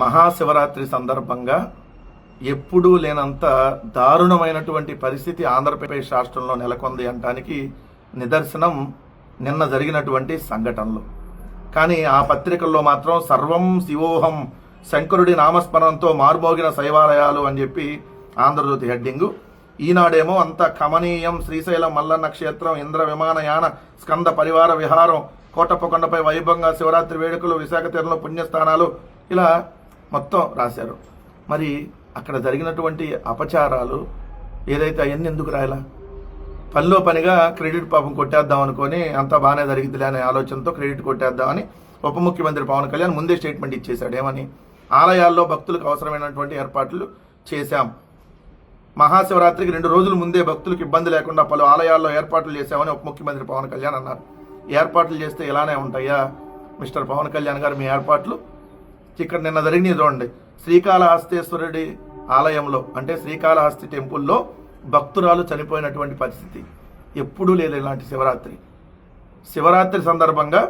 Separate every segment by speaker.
Speaker 1: మహాశివరాత్రి సందర్భంగా ఎప్పుడూ లేనంత దారుణమైనటువంటి పరిస్థితి ఆంధ్రప్రదేశ్ రాష్ట్రంలో నెలకొంది అనడానికి నిదర్శనం నిన్న జరిగినటువంటి సంఘటనలు. కానీ ఆ పత్రికల్లో మాత్రం సర్వం శివోహం శంకరుడి నామస్మరణంతో మార్మోగిన శైవాలయాలు అని చెప్పి ఆంధ్రజ్యోతి హెడ్డింగు. ఈనాడేమో అంత కమనీయం శ్రీశైలం మల్లన్న క్షేత్రం ఇంద్ర విమానయాన స్కంద పరివార విహారం కోటప్పకొండపై వైభవంగా శివరాత్రి వేడుకలు విశాఖ తీరంలో పుణ్యస్థానాలు ఇలా మొత్తం రాశారు. మరి అక్కడ జరిగినటువంటి అపచారాలు ఏదైతే అవన్నీ ఎందుకు రాయలా? పనిలో పనిగా క్రెడిట్ పాపం కొట్టేద్దాం అనుకొని అంతా బాగానే జరిగిద్దిలే అనే ఆలోచనతో క్రెడిట్ కొట్టేద్దామని ఉప ముఖ్యమంత్రి పవన్ కళ్యాణ్ ముందే స్టేట్మెంట్ ఇచ్చేశాడు. ఏమని? ఆలయాల్లో భక్తులకు అవసరమైనటువంటి ఏర్పాట్లు చేశాం. మహాశివరాత్రికి రెండు రోజుల ముందే భక్తులకు ఇబ్బంది లేకుండా పలు ఆలయాల్లో ఏర్పాట్లు చేశామని ఉప ముఖ్యమంత్రి పవన్ కళ్యాణ్ అన్నారు. ఏర్పాట్లు చేస్తే ఇలానే ఉంటాయా? మిస్టర్ పవన్ కళ్యాణ్ గారు మీ ఏర్పాట్లు ఇక్కడ నిన్న జరిగినవి చూడండి శ్రీకాళహస్తేశ్వరుడి ఆలయంలో అంటే శ్రీకాళహస్తి టెంపుల్లో భక్తురాలు చనిపోయినటువంటి పరిస్థితి. ఎప్పుడూ లేదు ఇలాంటి శివరాత్రి. శివరాత్రి సందర్భంగా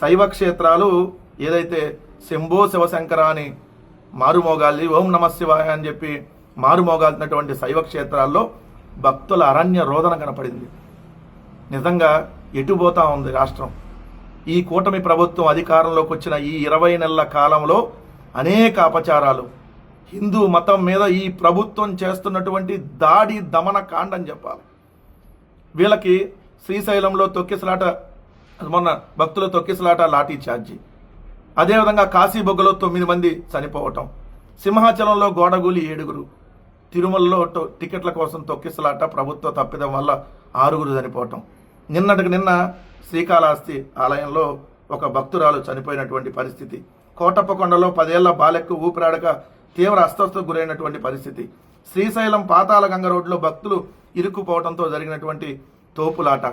Speaker 1: శైవ క్షేత్రాలు ఏదైతే శంభో శివశంకర అని మారుమోగాలి ఓం నమ శివాయ అని చెప్పి మారుమోగాల్సినటువంటి శైవ క్షేత్రాల్లో భక్తుల అరణ్య రోదన కనపడింది. నిజంగా ఎటు పోతా ఉంది రాష్ట్రం? ఈ కూటమి ప్రభుత్వం అధికారంలోకి వచ్చిన ఈ ఇరవై నెలల కాలంలో అనేక అపచారాలు. హిందూ మతం మీద ఈ ప్రభుత్వం చేస్తున్నటువంటి దాడి దమన కాండం చెప్పాలి. వీళ్ళకి శ్రీశైలంలో తొక్కిసలాట మొన్న భక్తుల తొక్కిసలాట లాఠీ ఛార్జీ అదేవిధంగా కాశీబొగ్గలో తొమ్మిది మంది చనిపోవటం. సింహాచలంలో గోడగూలి ఏడుగురు. తిరుమలలో టో- టికెట్ల కోసం తొక్కిసలాట ప్రభుత్వ తప్పిదం వల్ల ఆరుగురు చనిపోవటం. నిన్నటికి నిన్న శ్రీకాళహస్తి ఆలయంలో ఒక భక్తురాలు చనిపోయినటువంటి పరిస్థితి. కోటప్పకొండలో పదేళ్ళ బాలెక్కు ఊపిరాడక తీవ్ర అస్వస్థకు గురైనటువంటి పరిస్థితి. శ్రీశైలం పాతాల గంగ రోడ్లో భక్తులు ఇరుక్కుపోవడంతో జరిగినటువంటి తోపులాట.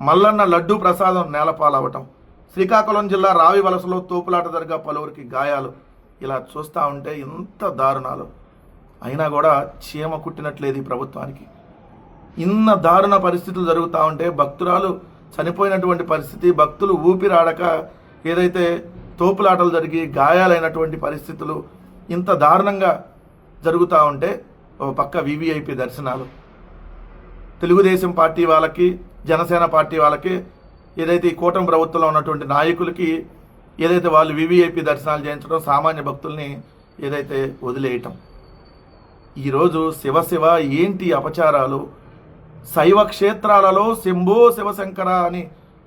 Speaker 1: మల్లన్న లడ్డూ ప్రసాదం నేలపాలవటం. శ్రీకాకుళం జిల్లా రావి వలసలో తోపులాట జరిగా పలువురికి గాయాలు. ఇలా చూస్తూ ఉంటే ఇంత దారుణాలు. అయినా కూడా చీమ కుట్టినట్లేదు ప్రభుత్వానికి. ఇన్న దారుణ పరిస్థితులు జరుగుతూ ఉంటే భక్తురాలు చనిపోయినటువంటి పరిస్థితి భక్తులు ఊపిరాడక ఏదైతే తోపులాటలు జరిగి గాయాలైనటువంటి పరిస్థితులు ఇంత దారుణంగా జరుగుతూ ఉంటే ఒక పక్క వివిఐపి దర్శనాలు. తెలుగుదేశం పార్టీ వాళ్ళకి జనసేన పార్టీ వాళ్ళకి ఏదైతే ఈ కూటమి ప్రభుత్వంలో ఉన్నటువంటి నాయకులకి ఏదైతే వాళ్ళు వివిఐపి దర్శనాలు చేయించడం సామాన్య భక్తుల్ని ఏదైతే వదిలేయటం. ఈరోజు శివ శివ ఏంటి అపచారాలు? శైవ క్షేత్రాలలో శంభో శివశంకర అని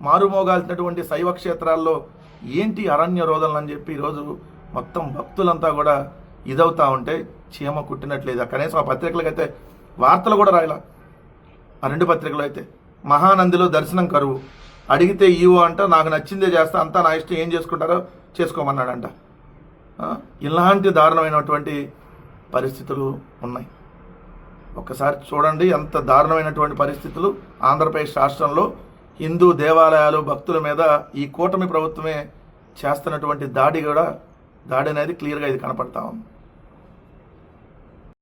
Speaker 1: మారుమోగాల్సినటువంటి శైవ క్షేత్రాల్లో ఏంటి అరణ్య రోదనలు అని చెప్పి ఈరోజు మొత్తం భక్తులంతా కూడా ఇదవుతా ఉంటే చీమ కుట్టినట్లేదు. కనీసం ఆ పత్రికలకైతే వార్తలు కూడా రాయలా. ఆ రెండు పత్రికలు అయితే మహానందిలో దర్శనం కరువు. అడిగితే ఈవో అంట నాకు నచ్చిందే చేస్తా అంతా నా ఇష్టం ఏం చేసుకుంటారో చేసుకోమన్నాడంట. ఇలాంటి దారుణమైనటువంటి పరిస్థితులు ఉన్నాయి. ఒక్కసారి చూడండి ఎంత దారుణమైనటువంటి పరిస్థితులు ఆంధ్రప్రదేశ్ రాష్ట్రంలో. హిందూ దేవాలయాలు భక్తుల మీద ఈ కూటమి ప్రభుత్వమే చేస్తున్నటువంటి దాడి కూడా దాడి అనేది క్లియర్గా ఇది కనపడతా ఉంది.